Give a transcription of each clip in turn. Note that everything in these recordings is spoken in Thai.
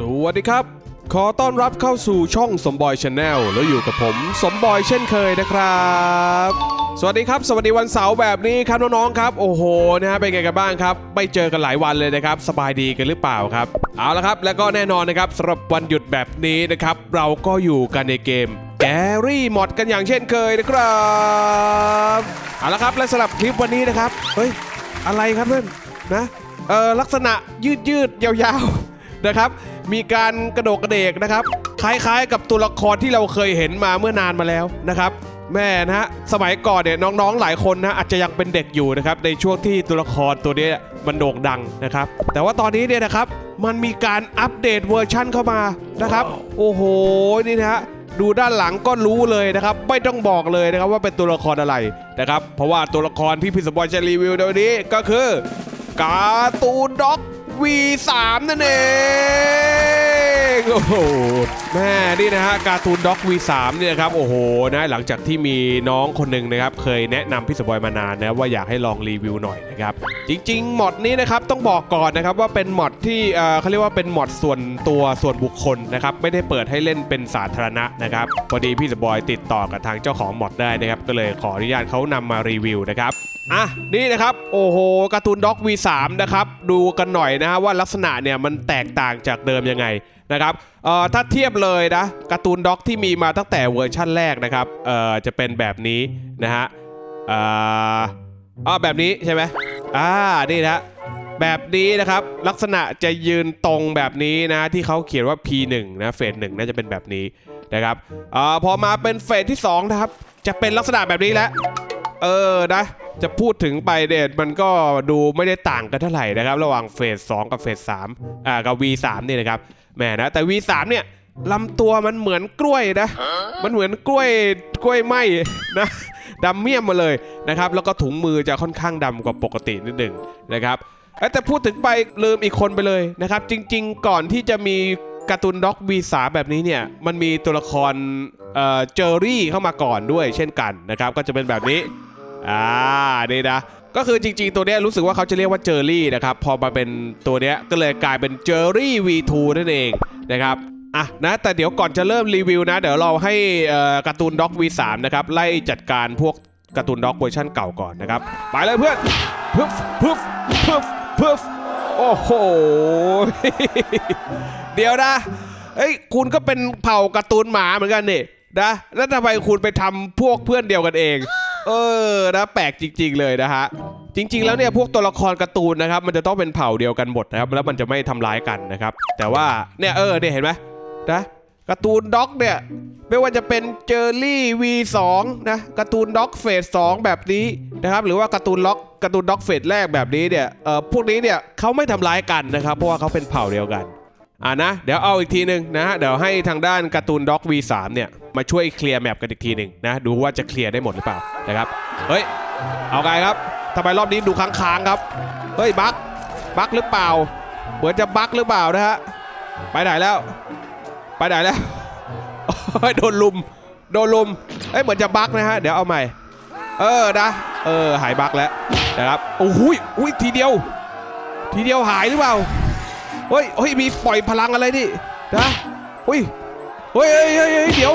สวัสดีครับ ขอต้อนรับเข้าสู่ช่องสมบอยชาแนลแล้วอยู่กับผมสมบอยเช่นเคยนะครับสวัสดีครับ สวัสดีวันเสาร์แบบนี้ครับน้องๆครับ โอ้โหนะฮะเป็นไงกันบ้างครับไม่เจอกันหลายวันเลยนะครับสบายดีกันหรือเปล่าครับ เอาละครับ แล้วก็แน่นอนนะครับสำหรับวันหยุดแบบนี้นะครับ เราก็อยู่กันในเกมแกรี่มอดกันอย่างเช่นเคยนะครับเอาละครับและสำหรับคลิปวันนี้นะครับเฮ้ยอะไรครับนั่อนนะเออลักษณะยืดยืดยาวๆนะครับ มีการกระโดดกระเดกนะครับ คล้ายๆ กับตัวละครที่เราเคยเห็นมาเมื่อนานมาแล้วนะครับ แม่นะฮะสมัยก่อนเนี่ยน้องๆหลายคนนะอาจจะยังเป็นเด็กอยู่นะครับในช่วงที่ตัวละครตัวเนี้ยมันโด่งดังนะครับ แต่ว่าตอนนี้เนี่ยนะครับมันมีการอัปเดตเวอร์ชั่นเข้ามานะครับ โอ้โหนี่นะฮะดูด้านหลังก็รู้เลยนะครับ ไม่ต้องบอกเลยนะครับว่าเป็นตัวละครอะไรนะครับ เพราะว่าตัวละครที่พี่สมบอยจะรีวิวในวันนี้ก็คือ การ์ตูนด็อก V3 นั่นเองโอ้โหแม่นี่นะฮะการ์ตูนด็อก V3 เนี่ยครับโอ้โหนะหลังจากที่มีน้องคนหนึ่งนะครับเคยแนะนำพี่สบอยมานานนะว่าอยากให้ลองรีวิวหน่อยนะครับจริงๆมอดนี้นะครับต้องบอกก่อนนะครับว่าเป็นมอดที่เอ่อเขาเรียกว่าเป็นมอดส่วนตัวส่วนบุคคลนะครับไม่ได้เปิดให้เล่นเป็นสาธารณะนะครับพอดีพี่สบอยติดต่อกับทางเจ้าของมอดได้นะครับก็เลยขออนุญาตเขานำมารีวิวนะครับ อะนี่นะครับโอ้โหการ์ตูนด็อก V3 นะครับดูกันหน่อยนะฮะว่าลักษณะเนี่ยมันแตกต่างจากเดิมยังไงนะครับเอ่อถ้าเทียบเลยนะการ์ตูนด็อกที่มีมาตั้งแต่เวอร์ชั่นแรกนะครับเอ่อจะเป็นแบบนี้นะฮะเอ่ออ๋อแบบนี้ใช่ไหมอ่านี่นะแบบนี้นะครับลักษณะจะยืนตรงแบบนี้นะที่เขาเขียนว่า P1 นะเฟสหนึ่งน่าจะเป็นแบบนี้นะครับเอ่อพอมาเป็นเฟสที่สองนะครับจะเป็นลักษณะแบบนี้แล้วเออนะ จะพูดถึงไปเดทมันก็ดูไม่ได้ต่างกันเท่าไหร่นะครับ ระหว่างเฟส2กับเฟส3อ่ากับ V3 นี่นะครับแหมนะแต่ V3 เนี่ยลำตัวมันเหมือนกล้วยนะ มันเหมือนกล้วยกล้วยไหมนะดำเมี่ยมมาเลยนะครับ แล้วก็ถุงมือจะค่อนข้างดำกว่าปกตินิดหนึ่งนะครับแต่พูดถึงไปลืมอีกคนไปเลยนะครับ จริง ๆ ก่อนที่จะมีการ์ตูนด็อก V3 แบบนี้เนี่ย มันมีตัวละครเอ่อเจอรี่เข้ามาก่อนด้วยเช่นกันนะครับ ก็จะเป็นแบบนี้ อ่านี่นะก็คือจริงๆ ตัวเนี้ยรู้สึกว่าเขาจะเรียกว่าเจอรี่นะครับ พอมาเป็นตัวเนี้ยก็เลยกลายเป็นเจอรี่ V2 นั่นเองนะครับอะนะแต่เดี๋ยวก่อนจะเริ่มรีวิวนะ เดี๋ยวเราให้การ์ตูนด็อก V3 นะครับไล่จัดการพวกการ์ตูนด็อกเวอร์ชันเก่าก่อนนะครับ ไปเลยเพื่อนพึบพึบพึบพึบโอ้โห เดี๋ยวนะเฮ้ยคุณก็เป็นเผ่าการ์ตูนหมาเหมือนกันนี่นะแล้วทำไมคุณไปทำพวกเพื่อนเดียวกันเอง เออนะแปลกจริง ๆ เลยนะฮะจริง ๆ แล้วเนี่ยพวกตัวละครการ์ตูนนะครับ มันจะต้องเป็นเผ่าเดียวกันหมดนะครับ แล้วมันจะไม่ทำร้ายกันนะครับ แต่ว่าเนี่ยเออเนี่ยเห็นไหมนะการ์ตูนด็อกเนี่ยไม่ว่าจะเป็นเจอรี่ V2 นะการ์ตูนด็อกเฟส2แบบนี้นะครับ หรือว่าการ์ตูนล็อกการ์ตูนด็อกเฟสแรกแบบนี้เนี่ยเอ่อพวกนี้เนี่ยเขาไม่ทำร้ายกันนะครับ เพราะว่าเขาเป็นเผ่าเดียวกัน อ่านะ เดี๋ยวเอาอีกทีหนึ่งนะฮะเดี๋ยวให้ทางด้านการ์ตูนด็อก V3 เนี่ย มาช่วยเคลียร์แมปกันอีกทีหนึ่งนะ ดูว่าจะเคลียร์ได้หมดหรือเปล่านะครับ เฮ้ย เอาไงครับทำไมรอบนี้ดูค้างๆครับ เฮ้ยบั๊กบั๊กหรือเปล่า เหมือนจะบั๊กหรือเปล่านะฮะ ไปไหนแล้ว ไปไหนแล้ว โดนลุม โดนลุมเอ้ยเหมือนจะบั๊กนะฮะ เดี๋ยวเอาใหม่ เออนะ เออหายบั๊กแล้วนะครับ โอ้โหยอุ้ยทีเดียว ทีเดียวหายหรือเปล่า เฮ้ยเฮ้ยมีปล่อยพลังอะไรนี่นะเฮ้ยเฮ้ยเฮ้ยเฮ้ยเดี๋ยว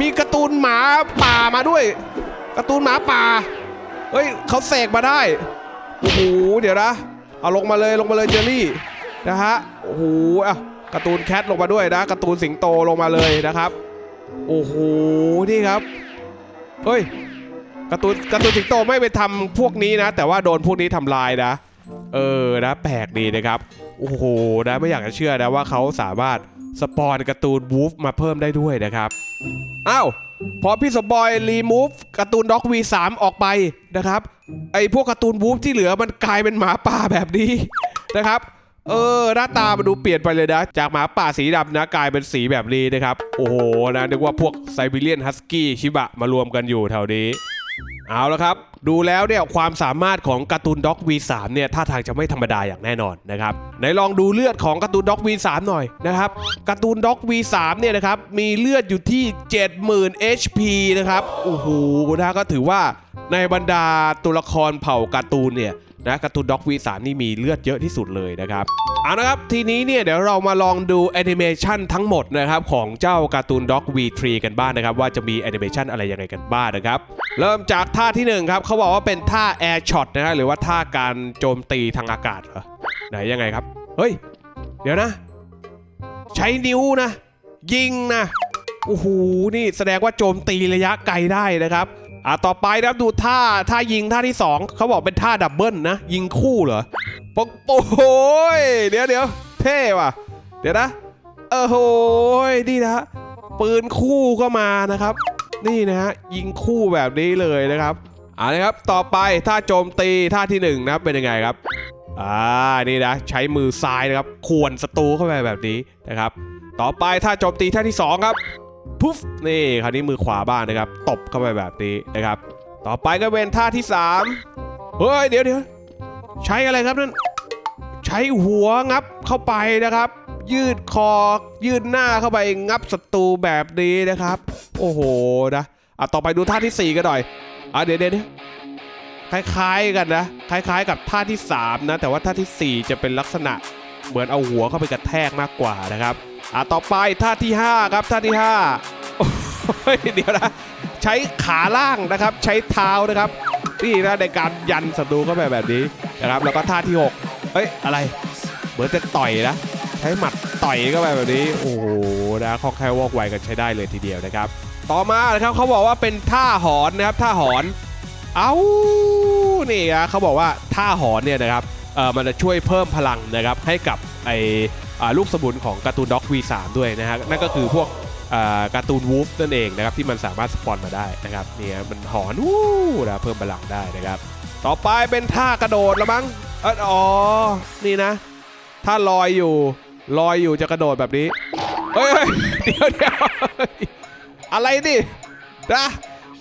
มีการ์ตูนหมาป่ามาด้วยการ์ตูนหมาป่าเฮ้ยเขาเสกมาได้โอ้โหเดี๋ยวนะเอาลงมาเลยลงมาเลยเจอรี่นะฮะโอ้โหอะการ์ตูนแคทลงมาด้วยนะการ์ตูนสิงโตลงมาเลยนะครับโอ้โหนี่ครับเฮ้ยการ์ตูนการ์ตูนสิงโตไม่ไปทำพวกนี้นะ แต่ว่าโดนพวกนี้ทำลายนะ เออนะแปลกดีนะครับ โอ้โหนะไม่อยากจะเชื่อนะว่าเขาสามารถสปอนการ์ตูนวูฟมาเพิ่มได้ด้วยนะครับอ้าวพอพี่สปอยรีมูฟการ์ตูนด็อก V3 ออกไปนะครับ ไอพวกการ์ตูนวูฟที่เหลือมันกลายเป็นหมาป่าแบบนี้นะครับเออหน้าตามันดูเปลี่ยนไปเลยนะ จากหมาป่าสีดำนะกลายเป็นสีแบบนี้นะครับ โอ้โหนะนึกว่าพวกไซบีเรียนฮัสกี้ชิบะมารวมกันอยู่แถวนี้ เอาละครับ ดูแล้วเนี่ยความสามารถของการ์ตูนด็อก V3 เนี่ยท่าทางจะไม่ธรรมดาอย่างแน่นอนนะครับไหนลองดูเลือดของการ์ตูนด็อก V3 หน่อยนะครับการ์ตูนด็อก V3 เนี่ยนะครับมีเลือดอยู่ที่ 70,000 HP นะครับโอ้โหนะก็ถือว่าในบรรดาตัวละครเผ่าการ์ตูนเนี่ย นะการ์ตูนด็อก V3 นี่มีเลือดเยอะที่สุดเลยนะครับเอานะครับทีนี้เนี่ยเดี๋ยวเรามาลองดูแอนิเมชันทั้งหมดนะครับของเจ้าการ์ตูนด็อก V3 กันบ้างนะครับ ว่าจะมีแอนิเมชันอะไรยังไงกันบ้างนะครับ เริ่มจากท่าที่หนึ่งครับเขาบอกว่าเป็นท่า Air Shot นะฮะหรือว่าท่าการโจมตีทางอากาศเหรอไหนยังไงครับ เฮ้ย เดี๋ยวนะ ใช้นิ้วนะ ยิงนะโอ้โหนี่แสดงว่าโจมตีระยะไกลได้นะครับ อะต่อไปนะครับดูท่าท่ายิงท่าที่สองเขาบอกเป็นท่าดับเบิลนะ ยิงคู่เหรอปกโอ้โหยเดี๋ยวเดี๋ยวเท่ว่ะ เดี๋ยวนะเออโหยนี่นะ ปืนคู่ก็มานะครับ นี่นะฮะยิงคู่แบบนี้เลยนะครับอ่าละครับต่อไปท่าโจมตีท่าที่หนึ่งนะครับเป็นยังไงครับอ่านี่นะใช้มือซ้ายนะครับขวนศัตรูเข้าไปแบบนี้นะครับ ต่อไปถ้าโจมตีท่าที่ 2 ครับ พุฟนี่คราวนี้มือขวาบ้างนะครับ ตบเข้าไปแบบนี้นะครับ ต่อไปก็เป็นท่าที่ 3 เฮ้ย เดี๋ยวเดี๋ยวใช้อะไรครับนั่น ใช้หัวงับเข้าไปนะครับ ยืดคอ ยืดหน้าเข้าไปงับศัตรูแบบนี้นะครับ โอ้โหนะอะต่อไปดูท่าที่ 4 กันหน่อยอะเดี๋ยวเดี๋ยวคล้ายๆกันนะ คล้ายๆกับท่าที่ 3 นะ แต่ว่าท่าทีสี่4 จะเป็นลักษณะเหมือนเอาหัวเข้าไปกระแทกมากกว่านะครับ อะต่อไปท่าที่ 5 ครับท่าที่5โอ้ยเดี๋ยวนะใช้ขาล่างนะครับ ใช้เท้านะครับนี่นะในการยันศัตรูเข้าไปแบบนี้นะครับแล้วก็ท่าที่6เฮ้ยอะไรเหมือนจะต่อยนะใช้หมัดต่อยเข้าไปแบบนี้โอ้โหนะคล่องแคล่วว่องไวกันใช้ได้เลยทีเดียวนะครับ ต่อมานะครับเขาบอกว่าเป็นท่าหอนนะครับท่าหอนเอานี่นะเขาบอกว่าท่าหอนเนี่ยนะครับเออมันจะช่วยเพิ่มพลังนะครับให้กับไอ ลูกสมุนของการ์ตูนด็อก V3 ด้วยนะฮะนั่นก็คือพวกการ์ตูนวูฟนั่นเองนะครับที่มันสามารถสปอนมาได้นะครับเนี่ยมันหอนวู้นะเพิ่มพลังได้นะครับ ต่อไปเป็นท่ากระโดดล้วมั้งเอออ๋อนี่นะ ถ้าลอยอยู่ลอยอยู่จะกระโดดแบบนี้เฮ้ยเดี๋ยวเดี๋ยวอะไรดินะ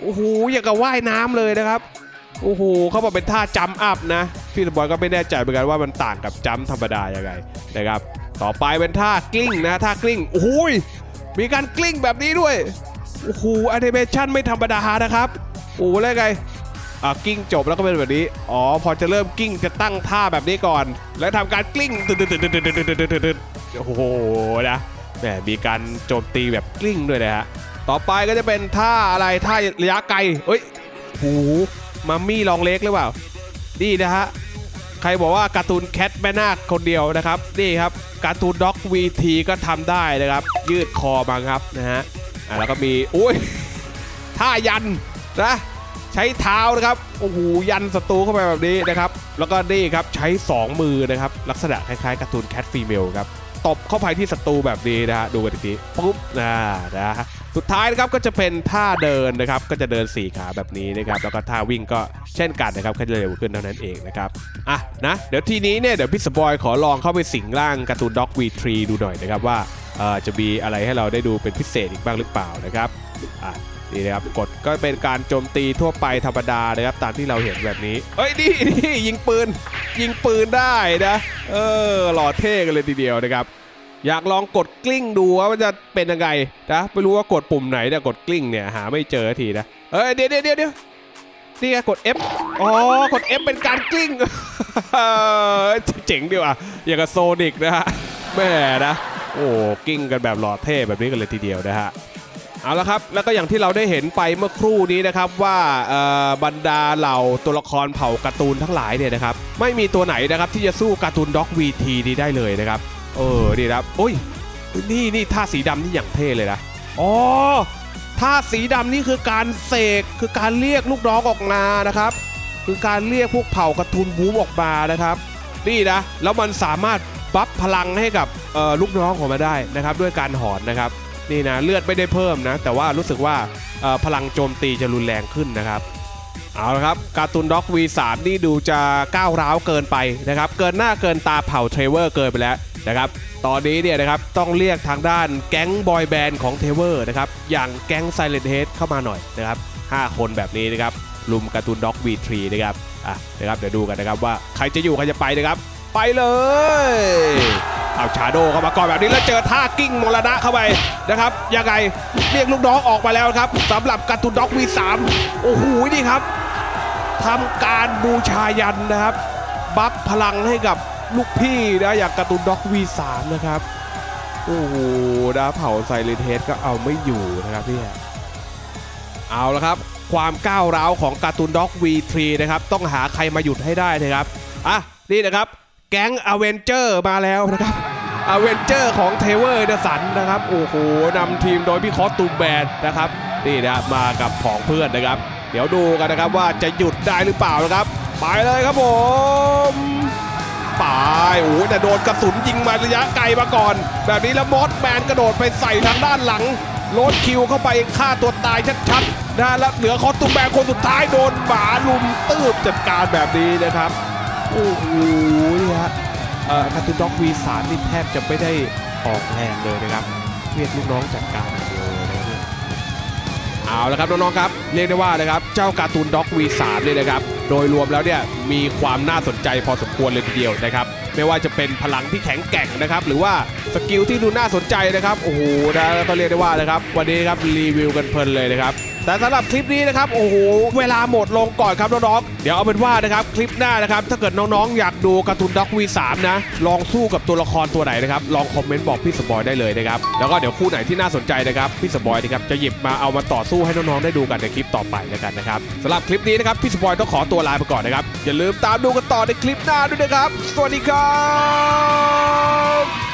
โอ้โหอย่างกับว่ายน้ำเลยนะครับโอ้โหเขาบอกเป็นท่าจัมอัพนะพี่สปอยก็ไม่แน่ใจเหมือนกันว่ามันต่างกับจัมธรรมดายังไงนะครับ ต่อไปเป็นท่ากลิ้งนะท่ากลิ้งโอ้ยมีการกลิ้งแบบนี้ด้วยโอ้โหแอนิเมชันไม่ธรรมดานะครับโอ้แล้วไงอะกลิ้งจบแล้วก็เป็นแบบนี้ อ๋อ พอจะเริ่มกลิ้งจะตั้งท่าแบบนี้ก่อน แล้วทำการกลิ้งตึ๊ดตึ๊ดตึ๊ดตึ๊ดตึ๊ดตึ๊ดตึ๊ดโอ้โหนะแหมมีการโจมตีแบบกลิ้งด้วยนะฮะต่อไปก็จะเป็นท่าอะไรท่าระยะไกลเอ้ยโอ้โหมัมมี่ลองเล็กหรือเปล่านี่นะฮะใครบอกว่าการ์ตูนแคทแม่นาคคนเดียวนะครับนี่ครับ การ์ตูนด็อกวีทีก็ทำได้นะครับ ยืดคอมาครับนะฮะแล้วก็มีอุ้ยท่ายันนะใช้เท้านะครับโอ้โหยันศัตรูเข้าไปแบบนี้นะครับ แล้วก็นี่ครับใช้ 2 มือนะครับ ลักษณะคล้ายๆการ์ตูนแคทฟีเมลครับตบเข้าไปที่ศัตรูแบบนี้นะฮะดูกันอีกทีปุ๊บนะนะฮะ สุดท้ายนะครับก็จะเป็นท่าเดินนะครับ ก็จะเดิน4ขาแบบนี้นะครับ แล้วก็ท่าวิ่งก็เช่นกันนะครับแค่เร็วขึ้นเท่านั้นเองนะครับ อะนะ เดี๋ยวทีนี้เนี่ยเดี๋ยวพี่สปอยขอลองเข้าไปสิงร่างการ์ตูนด็อก V3 ดูหน่อยนะครับว่าเออจะมีอะไรให้เราได้ดูเป็นพิเศษอีกบ้างหรือเปล่านะครับ อะนี่นะครับกดก็เป็นการโจมตีทั่วไปธรรมดานะครับตามที่เราเห็นแบบนี้ เอ้ยนี่นี่ยิงปืน ยิงปืนได้นะ เออหล่อเท่กันเลยทีเดียวนะครับ อยากลองกดกลิ้งดูว่ามันจะเป็นยังไงนะไม่รู้ว่ากดปุ่มไหนเนี่ยกดกลิ้งเนี่ยหาไม่เจอทีนะเอ้ยเดี๋ยวเดี๋ยวเดี๋ยวเดี๋ยวนี่ไงกด F อ๋อกด F เป็นการกลิ้งเจ๋งดีว่ะอย่างกับโซนิกนะฮะแม่นะโอ้กิ้งกันแบบหล่อเท่แบบนี้กันเลยทีเดียวนะฮะเอาละครับแล้วก็อย่างที่เราได้เห็นไปเมื่อครู่นี้นะครับว่าบรรดาเหล่าตัวละครเผ่าการ์ตูนทั้งหลายเนี่ยนะครับไม่มีตัวไหนนะครับที่จะสู้การ์ตูนด็อก VT นี้ได้เลยนะครับ เออนี่ครับโอ้ยนี่นี่ท่าสีดำนี่อย่างเท่เลยนะอ๋อท่าสีดำนี่คือการเสกคือการเรียกลูกน้องออกมานะครับ คือการเรียกพวกเผ่าการ์ตูนบูมออกมานะครับ นี่นะแล้วมันสามารถบัฟพลังให้กับออลูกน้องของมันได้นะครับ ด้วยการหอนนะครับนี่นะเลือดไม่ได้เพิ่มนะ แต่ว่ารู้สึกว่าออพลังโจมตีจะรุนแรงขึ้นนะครับเอาละครับการ์ตูนด็อก V3 นี่ดูจะก้าวร้าวเกินไปนะครับ เกินหน้าเกินตาเผ่าเทรเวอร์เกินไปแล้ว นะครับ ตอนนี้เนี่ยนะครับต้องเรียกทางด้านแก๊งบอยแบนด์ของเทเวอร์นะครับ อย่างแก๊ง Silent Head เข้ามาหน่อยนะครับ 5 คนแบบนี้นะครับ ลุมการ์ตูนด็อก V3 นะครับ อะนะครับเดี๋ยวดูกันนะครับว่าใครจะอยู่ใครจะไปนะครับ ไปเลย เอาชาโดเข้ามาก่อนแบบนี้แล้วเจอท่ากิ้งมรณะเข้าไปนะครับ ยังไงเรียกลูกน้องออกมาแล้วครับสำหรับการ์ตูนด็อก V3 โอ้โหนี่ครับทำการบูชายันนะครับ บัฟพลังให้กับ ลูกพี่นะอย่างการ์ตูนด็อก V3 นะครับ โอ้โหนะเผาไซเลนเทสก็เอาไม่อยู่นะครับพี่เอาละครับ ความก้าวร้าวของการ์ตูนด็อก V3 นะครับ ต้องหาใครมาหยุดให้ได้นะครับ อะ นี่นะครับ แก๊งอเวนเจอร์มาแล้วนะครับอเวนเจอร์ของเทเวอร์เดสันนะครับ โอ้โหนำทีมโดยพี่คอสตูมแบนนะครับ นี่นะมากับผองเพื่อนนะครับ เดี๋ยวดูกันนะครับว่าจะหยุดได้หรือเปล่านะครับ ไปเลยครับผม ไปโอ้แต่โดนกระสุนยิงมาระยะไกลมาก่อน แบบนี้แล้วมอสแมนกระโดดไปใส่ทางด้านหลังโลดคิวเข้าไปฆ่าตัวตายชัดๆนะแล้วเหลือคอสตูมแบนคนสุดท้ายโดนหมาลุมตืบจัดการแบบนี้นะครับโอ้โหนี่ฮะเออกาตูด็อกวีสามนี่แทบจะไม่ได้ออกแรงเลยนะครับเรียกลูกน้องจัดการเดียว เอาละครับน้องๆครับเรียกได้ว่านะครับเจ้าการ์ตูนด็อก V3 เนี่ยนะครับโดยรวมแล้วเนี่ยมีความน่าสนใจพอสมควรเลยทีเดียวนะครับไม่ว่าจะเป็นพลังที่แข็งแกร่งนะครับหรือว่าสกิลที่ดูน่าสนใจนะครับโอ้โหนะก็เรียกได้ว่านะครับวันนี้ครับรีวิวกันเพลินเลยนะครับ แต่สำหรับคลิปนี้นะครับโอ้โหเวลาหมดลงก่อนครับน้องๆเดี๋ยวเอาเป็นว่านะครับคลิปหน้านะครับถ้าเกิดน้องๆอยากดูการ์ตูนด็อก V3 นะลองสู้กับตัวละครตัวไหนนะครับลองคอมเมนต์บอกพี่สปอยได้เลยนะครับแล้วก็เดี๋ยวคู่ไหนที่น่าสนใจนะครับพี่สปอยนะครับจะหยิบมาเอามาต่อสู้ให้น้องๆได้ดูกันในคลิปต่อไปแล้วกันนะครับสำหรับคลิปนี้นะครับพี่สปอยต้องขอตัวลาไปก่อนนะครับอย่าลืมตามดูกันต่อในคลิปหน้าด้วยนะครับ สวัสดีครับ